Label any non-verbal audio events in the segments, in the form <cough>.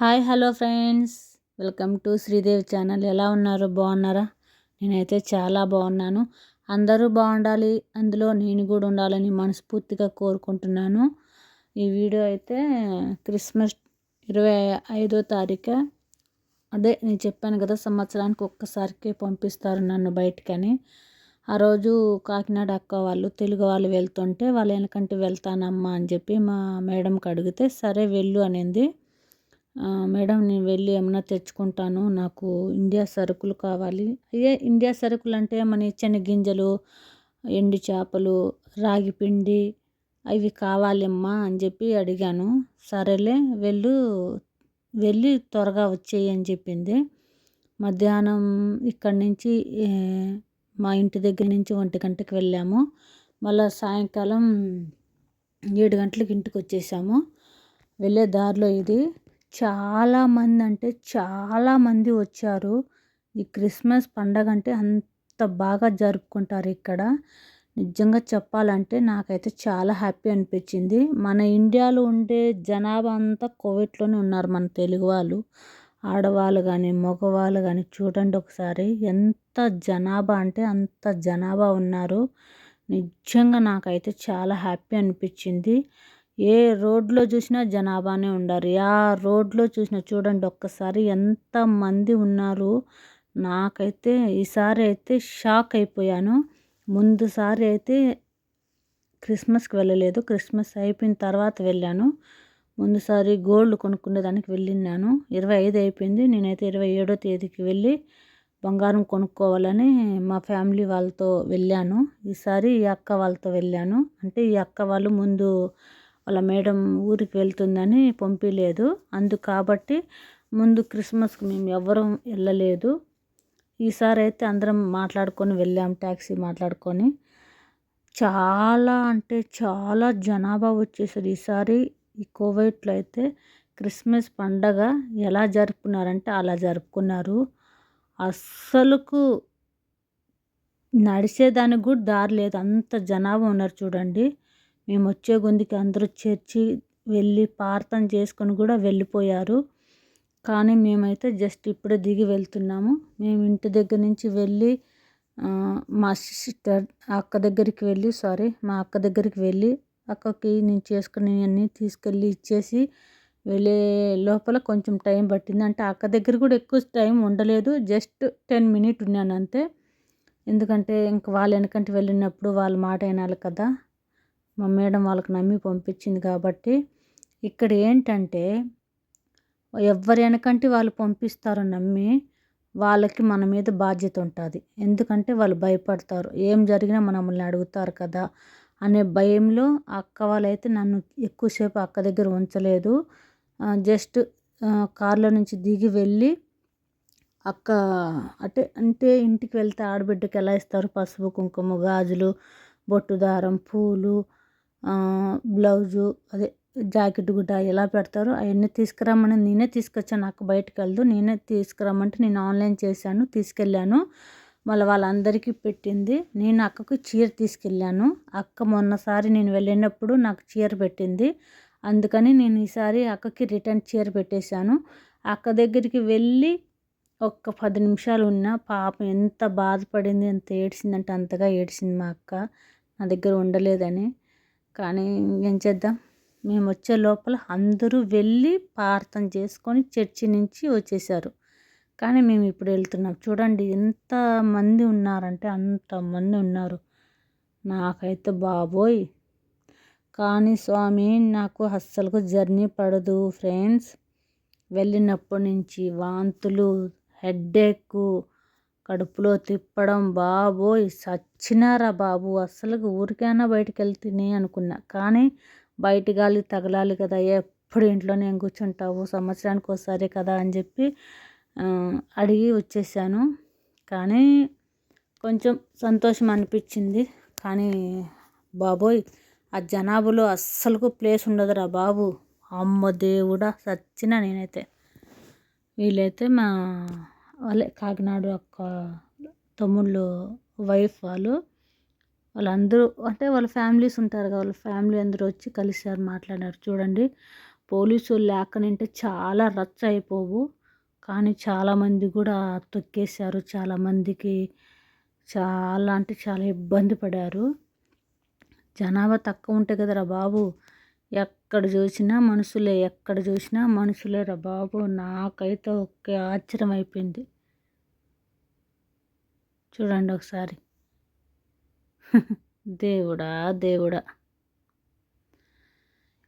Hi hello friends. Welcome to Sridevi channel. ఎలా ఉన్నారు? బాగున్నారా? నేనైతే చాలా బాగున్నాను. అందరూ బాగుండాలి. అందులో నేను కూడా ఉండాలని మనస్ఫూర్తిగా కోరుకుంటున్నాను. ఈ వీడియో అయితే క్రిస్మస్ ఇరవై ఐదో తారీఖు. అదే నేను చెప్పాను కదా సంవత్సరానికి ఒక్కసారికి పంపిస్తారు నన్ను బయటకని. ఆ రోజు కాకినాడ అక్క వాళ్ళు తెలుగు వాళ్ళు వెళ్తుంటే వాళ్ళు వెనకంటే వెళ్తానమ్మా అని చెప్పి మా మేడంకి అడిగితే సరే వెళ్ళు అనింది. మేడం నేను వెళ్ళి ఏమన్నా తెచ్చుకుంటాను. నాకు ఇండియా సరుకులు కావాలి. అయ్యే ఇండియా సరుకులు అంటే మన గింజలు ఎండు చేపలు రాగి పిండి అవి కావాలమ్మా అని చెప్పి అడిగాను. సరేలే వెళ్ళు వెళ్ళి త్వరగా వచ్చేయి అని చెప్పింది. మధ్యాహ్నం ఇక్కడి నుంచి మా ఇంటి దగ్గర నుంచి ఒంటి గంటకి వెళ్ళాము. మళ్ళీ సాయంకాలం ఏడు గంటలకు ఇంటికి వచ్చేసాము. వెళ్ళే దారిలో ఇది చాలామంది అంటే చాలామంది వచ్చారు. ఈ క్రిస్మస్ పండగ అంటే అంత బాగా జరుపుకుంటారు ఇక్కడ. నిజంగా చెప్పాలంటే నాకైతే చాలా హ్యాపీ అనిపించింది. మన ఇండియాలో ఉండే జనాభా అంతా కోవిడ్లోనే ఉన్నారు మన తెలుగు వాళ్ళు. ఆడవాళ్ళు కానీ మగవాళ్ళు కానీ చూడండి ఒకసారి ఎంత జనాభా అంటే అంత జనాభా ఉన్నారు. నిజంగా నాకైతే చాలా హ్యాపీ అనిపించింది. ఏ రోడ్లో చూసినా జనాభానే ఉండారు ఆ రోడ్లో చూసినా చూడండి ఒక్కసారి ఎంతమంది ఉన్నారు. నాకైతే ఈసారి అయితే షాక్ అయిపోయాను. ముందుసారి అయితే క్రిస్మస్కి వెళ్ళలేదు. క్రిస్మస్ అయిపోయిన తర్వాత వెళ్ళాను. ముందుసారి గోల్డ్ కొనుక్కునే దానికి వెళ్ళినాను ఇరవై ఐదు అయిపోయింది. నేనైతే ఇరవై ఏడో తేదీకి వెళ్ళి బంగారం కొనుక్కోవాలని మా ఫ్యామిలీ వాళ్ళతో వెళ్ళాను. ఈసారి ఈ అక్క వాళ్ళతో వెళ్ళాను. అంటే ఈ అక్క వాళ్ళు ముందు వాళ్ళ మేడం ఊరికి వెళ్తుందని పంపించలేదు అందు కాబట్టి ముందు క్రిస్మస్కి మేము ఎవ్వరం వెళ్ళలేదు. ఈసారి అయితే అందరం మాట్లాడుకొని వెళ్ళాం ట్యాక్సీ మాట్లాడుకొని. చాలా అంటే చాలా జనాభా వచ్చేసారు ఈసారి ఈ కోవిడ్లో అయితే క్రిస్మస్ పండగ ఎలా జరుపుకున్నారంటే అలా జరుపుకున్నారు. అస్సలుకు నడిచేదానికి కూడా దారి లేదు. అంత జనాభా ఉన్నారు చూడండి. మేము వచ్చే గుందికి అందరూ చేర్చి వెళ్ళి ప్రార్థన చేసుకొని కూడా వెళ్ళిపోయారు. కానీ మేమైతే జస్ట్ ఇప్పుడే దిగి వెళ్తున్నాము. మేము ఇంటి దగ్గర నుంచి వెళ్ళి మా సిస్టర్ అక్క దగ్గరికి వెళ్ళి సారీ మా అక్క దగ్గరికి వెళ్ళి అక్కకి నేను చేసుకుని అన్నీ తీసుకెళ్ళి ఇచ్చేసి వెళ్ళే లోపల కొంచెం టైం పట్టింది. అంటే అక్క దగ్గర కూడా ఎక్కువ టైం ఉండలేదు. జస్ట్ టెన్ మినిట్ ఉన్నాను అంతే. ఎందుకంటే ఇంక వాళ్ళు వెనకంటే వెళ్ళినప్పుడు వాళ్ళ మాట వినాలి కదా. మా మేడం వాళ్ళకి నమ్మి పంపించింది కాబట్టి ఇక్కడ ఏంటంటే ఎవరి వెనకంటే వాళ్ళు పంపిస్తారో నమ్మి వాళ్ళకి మన మీద బాధ్యత ఉంటుంది. ఎందుకంటే వాళ్ళు భయపడతారు. ఏం జరిగినా మనల్ని అడుగుతారు కదా అనే భయంలో అక్క వాళ్ళైతే నన్ను ఎక్కువసేపు అక్క దగ్గర ఉంచలేదు. జస్ట్ కార్లో నుంచి దిగి వెళ్ళి అక్క అంటే అంటే ఇంటికి వెళ్తే ఆడబిడ్డకి ఎలా ఇస్తారు? పసుపు కుంకుమ గాజులు బొట్టు దారం పూలు బ్లౌజు అదే జాకెట్ గుడ్డ ఎలా పెడతారో అవన్నీ తీసుకురమ్మని నేనే తీసుకొచ్చాను. అక్క బయటకు వెళ్దు నేనే తీసుకురమ్మంటే నేను ఆన్లైన్ చేశాను తీసుకెళ్ళాను. మళ్ళీ వాళ్ళందరికీ పెట్టింది. నేను అక్కకు చీర తీసుకెళ్ళాను. అక్క మొన్నసారి నేను వెళ్ళినప్పుడు నాకు చీర పెట్టింది. అందుకని నేను ఈసారి అక్కకి రిటర్న్ చీర పెట్టేశాను. అక్క దగ్గరికి వెళ్ళి ఒక్క పది నిమిషాలు ఉన్న పాపం ఎంత బాధపడింది ఎంత ఏడ్చిందంటే అంతగా ఏడ్చింది మా అక్క. నా దగ్గర ఉండలేదని. కానీ ఏం చేద్దాం? మేము వచ్చే లోపల అందరూ వెళ్ళి ప్రార్థన చేసుకొని చర్చి నుంచి వచ్చేసారు కానీ మేము ఇప్పుడు వెళ్తున్నాం. చూడండి ఎంతమంది ఉన్నారంటే అంతమంది ఉన్నారు. నాకైతే బాబోయ్! కానీ స్వామి నాకు అస్సలు జర్నీ పడదు ఫ్రెండ్స్. వెళ్ళినప్పటి నుంచి వాంతులు హెడ్ఏక్ కడుపులో తిప్పడం బాబోయ్ సచ్చినారా బాబు అస్సలు ఊరికైనా బయటికి వెళ్తేనే అనుకున్నా. కానీ బయట గాలి తగలాలి కదా ఎప్పుడు ఇంట్లోనే కూర్చుంటావు సంవత్సరానికి ఒకసారి కదా అని చెప్పి అడిగి వచ్చేసాను. కానీ కొంచెం సంతోషం అనిపించింది. కానీ బాబోయ్ ఆ జనాభాలో అస్సలకు ప్లేస్ ఉండదురా బాబు. అమ్మ దేవుడా సచ్చిన నేనైతే. వీళ్ళైతే మా వాళ్ళే కాకినాడ యొక్క తమ్ముళ్ళు వైఫ్ వాళ్ళు. వాళ్ళందరూ అంటే వాళ్ళ ఫ్యామిలీస్ ఉంటారు కదా వాళ్ళ ఫ్యామిలీ అందరూ వచ్చి కలిసారు మాట్లాడారు. చూడండి పోలీసులు లేకనంటే చాలా రచ్చ అయిపోవు. కానీ చాలామంది కూడా తొక్కేశారు. చాలామందికి చాలా అంటే చాలా ఇబ్బంది పడారు. జనాభా తక్కువ ఉంటే కదరా బాబు. ఎక్కడ చూసినా మనుషులే ఎక్కడ చూసినా మనుషులే రా బాబు? నాకైతే ఒకే ఆశ్చర్యం అయిపోయింది. చూడండి ఒకసారి. <laughs> దేవుడా దేవుడా.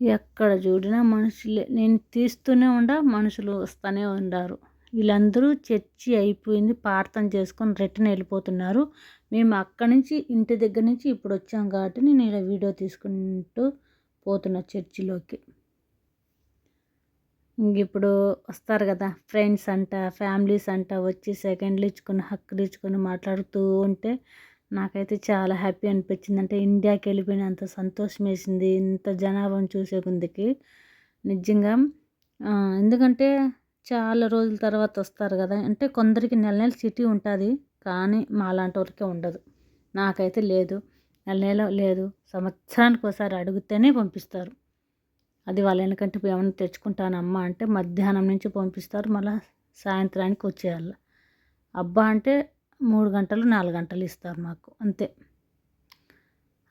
ఎక్కడ చూడినా మనుషులే. నేను తీస్తూనే ఉండ మనుషులు వస్తూనే ఉండారు. వీళ్ళందరూ చర్చి అయిపోయింది ప్రార్థన చేసుకొని రిటర్న్ వెళ్ళిపోతున్నారు. మేము అక్కడి నుంచి ఇంటి దగ్గర నుంచి ఇప్పుడు వచ్చాం కాబట్టి నేను ఇలా వీడియో తీసుకుంటూ పోతున్నా చర్చిలోకి. ఇప్పుడు వస్తారు కదా ఫ్రెండ్స్ అంట ఫ్యామిలీస్ అంట వచ్చి సెకండ్లు ఇచ్చుకొని హక్కులు ఇచ్చుకొని మాట్లాడుతూ ఉంటే నాకైతే చాలా హ్యాపీ అనిపించింది. అంటే ఇండియాకి వెళ్ళిపోయినంత సంతోషం వేసింది. ఇంత జనాభాను చూసే కొందికి నిజంగా ఎందుకంటే చాలా రోజుల తర్వాత వస్తారు కదా. అంటే కొందరికి నెల నెల సిటీ ఉంటుంది కానీ మా లాంటి వరకే ఉండదు. నాకైతే లేదు. నెల నెల లేదు. సంవత్సరానికి ఒకసారి అడిగితేనే పంపిస్తారు. అది వాళ్ళ వెనకంటే ఏమైనా తెచ్చుకుంటాను అమ్మ అంటే మధ్యాహ్నం నుంచి పంపిస్తారు. మళ్ళీ సాయంత్రానికి వచ్చేయాలి. అబ్బా అంటే మూడు గంటలు నాలుగు గంటలు ఇస్తారు మాకు. అంతే.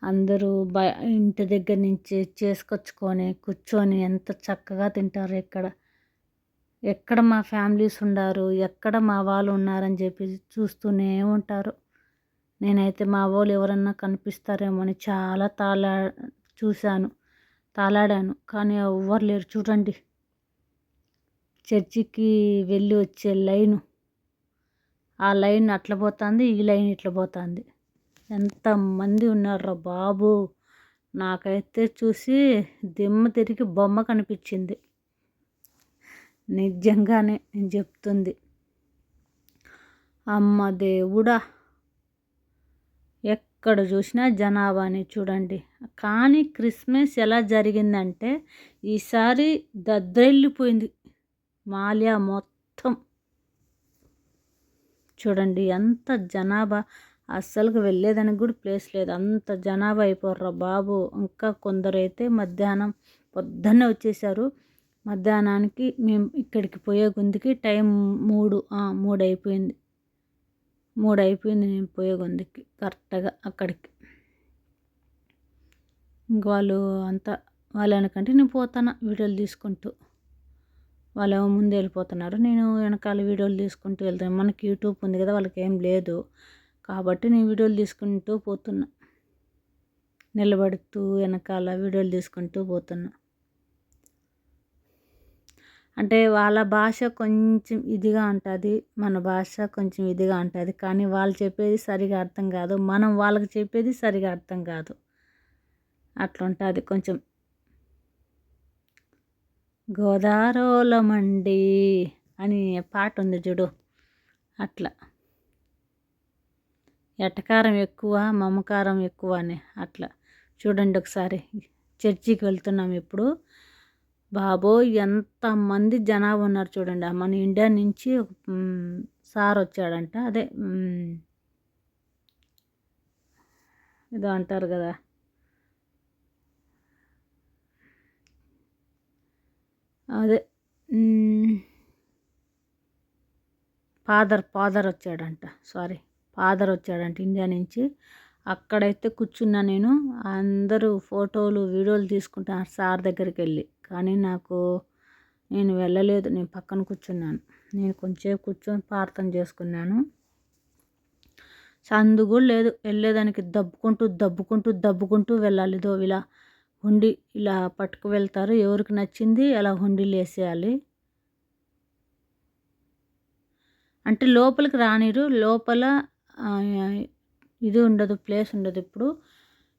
అందరూ బ ఇంటి దగ్గర నుంచి చేసుకొచ్చుకొని కూర్చొని ఎంత చక్కగా తింటారు ఎక్కడ. ఎక్కడ మా ఫ్యామిలీస్ ఉన్నారు ఎక్కడ మా వాళ్ళు ఉన్నారని చెప్పి చూస్తూనే ఉంటారు. నేనైతే మా వాళ్ళు ఎవరన్నా కనిపిస్తారేమో అని చాలా తాళా చూశాను తాళాడాను. కానీ ఎవ్వరు లేరు. చూడండి. చర్చికి వెళ్ళి వచ్చే లైను. ఆ లైన్ అట్లా పోతుంది ఈ లైన్ ఇట్లా పోతుంది. ఎంతమంది ఉన్నారా బాబు. నాకైతే చూసి దిమ్మ తిరిగి బొమ్మ కనిపించింది. నిజంగానే నేను చెప్తుంది. అమ్మ దేవుడా. ఎక్కడ చూసినా జనాభాని చూడండి. కానీ క్రిస్మస్ ఎలా జరిగిందంటే ఈసారి దద్దరెళ్ళిపోయింది మాల్యా మొత్తం. చూడండి ఎంత జనాభా. అస్సలుకి వెళ్ళేదానికి కూడా ప్లేస్ లేదు. అంత జనాభా అయిపోర్రా బాబు. ఇంకా కొందరు అయితే మధ్యాహ్నం పొద్దున్నే వచ్చేసారు. మధ్యాహ్నానికి మేము ఇక్కడికి పోయే గుందికి టైం మూడు మూడు అయిపోయింది. మూడు అయిపోయింది నేను పోయే గుందికి కరెక్ట్గా అక్కడికి. ఇంక వాళ్ళు అంతా వాళ్ళ వెనకంటే నేను పోతాను వీడియోలు తీసుకుంటూ. వాళ్ళు ముందు వెళ్ళిపోతున్నారు. నేను వెనకాల వీడియోలు తీసుకుంటూ వెళ్తాను మనకి యూట్యూబ్ ఉంది కదా వాళ్ళకి ఏం లేదు. కాబట్టి నేను వీడియోలు తీసుకుంటూ పోతున్నా. నిలబడుతూ వెనకాల వీడియోలు తీసుకుంటూ పోతున్నా. అంటే వాళ్ళ భాష కొంచెం ఇదిగా ఉంటుంది మన భాష కొంచెం ఇదిగా ఉంటుంది కానీ వాళ్ళు చెప్పేది సరిగా అర్థం కాదు. మనం వాళ్ళకి చెప్పేది సరిగా అర్థం కాదు. అట్లా ఉంటుంది కొంచెం గోదారోలమండి అని పాట ఉంది చూడు. అట్లా. ఎటకారం ఎక్కువ మమకారం ఎక్కువ అని. అట్లా. చూడండి ఒకసారి. చర్చికి వెళ్తున్నాం ఇప్పుడు. బాబోయ్ ఎంతమంది జనాభా ఉన్నారు చూడండి. మన ఇండియా నుంచి సార్ వచ్చాడంట. అదే ఏదో అంటారు కదా. అదే ఫాదర్ ఫాదర్ వచ్చాడంట. సారీ ఫాదర్ వచ్చాడంట ఇండియా నుంచి. అక్కడైతే కూర్చున్నా నేను. అందరూ ఫోటోలు వీడియోలు తీసుకుంటాను సార్ దగ్గరికి వెళ్ళి కానీ నాకు నేను వెళ్ళలేదు. నేను పక్కన కూర్చున్నాను. నేను కొంచెం కూర్చొని ప్రార్థన చేసుకున్నాను. సందు కూడా లేదు. వెళ్ళేదానికి దబ్బుకుంటూ దబ్బుకుంటూ దబ్బుకుంటూ వెళ్ళాలి. దో ఇలా హుండీ ఇలా పట్టుకు వెళ్తారు. ఎవరికి నచ్చింది అలా హుండీలు వేసేయాలి. అంటే లోపలికి రానిరు. లోపల ఇది ఉండదు ప్లేస్ ఉండదు. ఇప్పుడు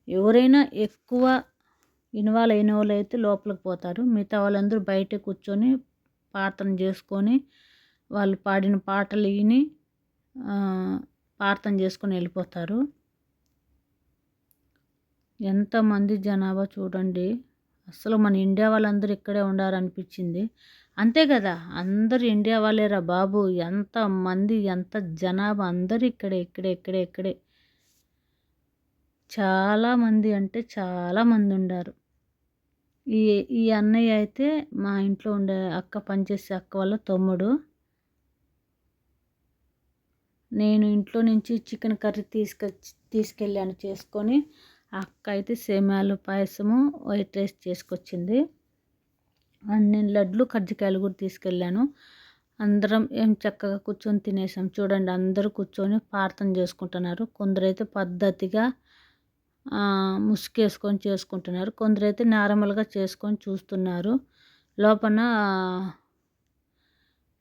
ఎవరైనా ఎక్కువ ఇన్వాల్వ్ అయిన వాళ్ళు అయితే లోపలికి పోతారు. మిగతా వాళ్ళందరూ బయట కూర్చొని ప్రార్థన చేసుకొని వాళ్ళు పాడిన పాటలు విని ప్రార్థన చేసుకొని వెళ్ళిపోతారు. ఎంతమంది జనాభా చూడండి. అసలు మన ఇండియా వాళ్ళందరూ ఇక్కడే ఉండారనిపించింది అంతే కదా అందరు ఇండియా వాళ్ళేరా బాబు. ఎంత మంది ఎంత జనాభా అందరు ఇక్కడే ఇక్కడే ఇక్కడే ఇక్కడే. చాలామంది అంటే చాలామంది ఉండారు. ఈ ఈ అన్నయ్య అయితే మా ఇంట్లో ఉండే అక్క పనిచేసే అక్క వాళ్ళ తమ్ముడు. నేను ఇంట్లో నుంచి చికెన్ కర్రీ తీసుకొచ్చి తీసుకెళ్ళాను చేసుకొని. అక్క అయితే సేమ్యాలు పాయసము వైట్ రైస్ చేసుకొచ్చింది. అన్ని లడ్లు కజ్జికాయలు కూడా తీసుకెళ్ళాను. అందరం ఏం చక్కగా కూర్చొని తినేసాం. చూడండి అందరూ కూర్చొని ప్రార్థన చేసుకుంటున్నారు. కొందరైతే పద్ధతిగా ముసుగేసుకొని చేసుకుంటున్నారు. కొందరైతే నార్మల్గా చేసుకొని చూస్తున్నారు. లోపల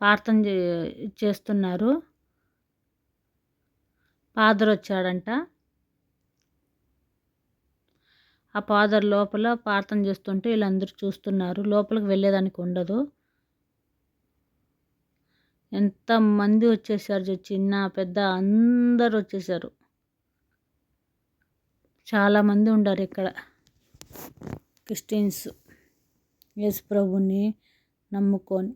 ప్రార్థన చేస్తున్నారు. ఫాదర్ వచ్చాడంట ఆ ఫాదర్ లోపల ప్రార్థన చేస్తుంటే వీళ్ళందరూ చూస్తున్నారు. లోపలికి వెళ్ళేదానికి ఉండదు. ఎంతమంది వచ్చేసారు చిన్న పెద్ద అందరు వచ్చేసారు చాలామంది ఉండారు ఇక్కడ. క్రిస్టియన్స్. యేసుప్రభుని నమ్ముకొని.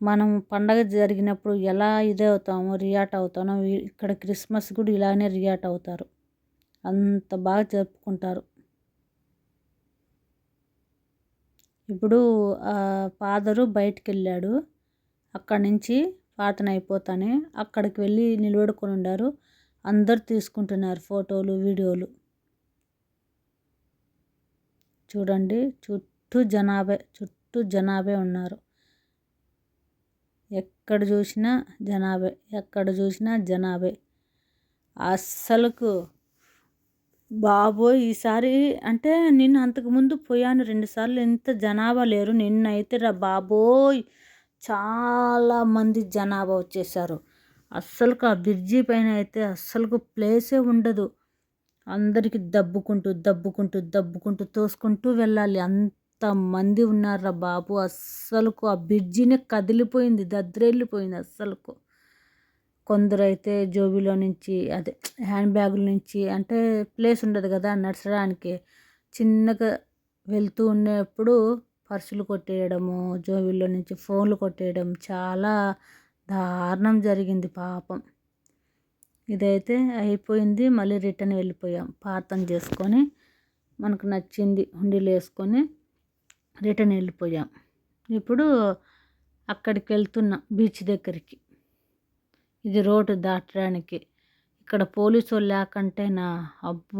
మనం పండగ జరిగినప్పుడు ఎలా ఇదే అవుతామో రియాక్ట్ అవుతామో ఇక్కడ క్రిస్మస్ కూడా ఇలానే రియాక్ట్ అవుతారు. అంత బాగా జరుపుకుంటారు. ఇప్పుడు ఫాదరు బయటికి వెళ్ళాడు అక్కడి నుంచి ప్రార్థన అయిపోతానే అక్కడికి వెళ్ళి నిలబడుకొని ఉండారు. అందరు తీసుకుంటున్నారు ఫోటోలు వీడియోలు. చూడండి చుట్టూ జనాభా చుట్టూ జనాభా ఉన్నారు. ఎక్కడ చూసినా జనాభే ఎక్కడ చూసినా జనాభే. అస్సలకు బాబోయ్ ఈసారి అంటే నేను అంతకుముందు పోయాను రెండుసార్లు ఎంత జనాభా లేరు. నిన్నైతే రా బాబోయ్ చాలా మంది జనాభా వచ్చేసారు అస్సలుకు ఆ బ్రిడ్జి పైన అయితే అస్సలకు ప్లేసే ఉండదు. అందరికీ దబ్బుకుంటూ దబ్బుకుంటూ దబ్బుకుంటూ తోసుకుంటూ వెళ్ళాలి. అంత మంది ఉన్నారా బాబు. అస్సలకు ఆ బ్రిడ్జినే కదిలిపోయింది దద్రెళ్ళిపోయింది అస్సలకు. కొందరైతే జోబీలో నుంచి అదే హ్యాండ్ బ్యాగుల నుంచి అంటే ప్లేస్ ఉండదు కదా నడచడానికి. చిన్నగా వెళ్తూ ఉన్నప్పుడు పర్సులు కొట్టేయడము జోబీలో నుంచి ఫోన్లు కొట్టేయడం చాలా దారుణం జరిగింది పాపం. ఇదైతే అయిపోయింది మళ్ళీ రిటర్న్ వెళ్ళిపోయాం. ప్రార్థన చేసుకొని మనకు నచ్చింది హుండీలు వేసుకొని రిటర్న్ వెళ్ళిపోయాం. ఇప్పుడు అక్కడికి వెళ్తున్నాం బీచ్ దగ్గరికి. ఇది రోడ్డు దాటడానికి. ఇక్కడ పోలీసు వాళ్ళు లేకంటేనా? అబ్బో!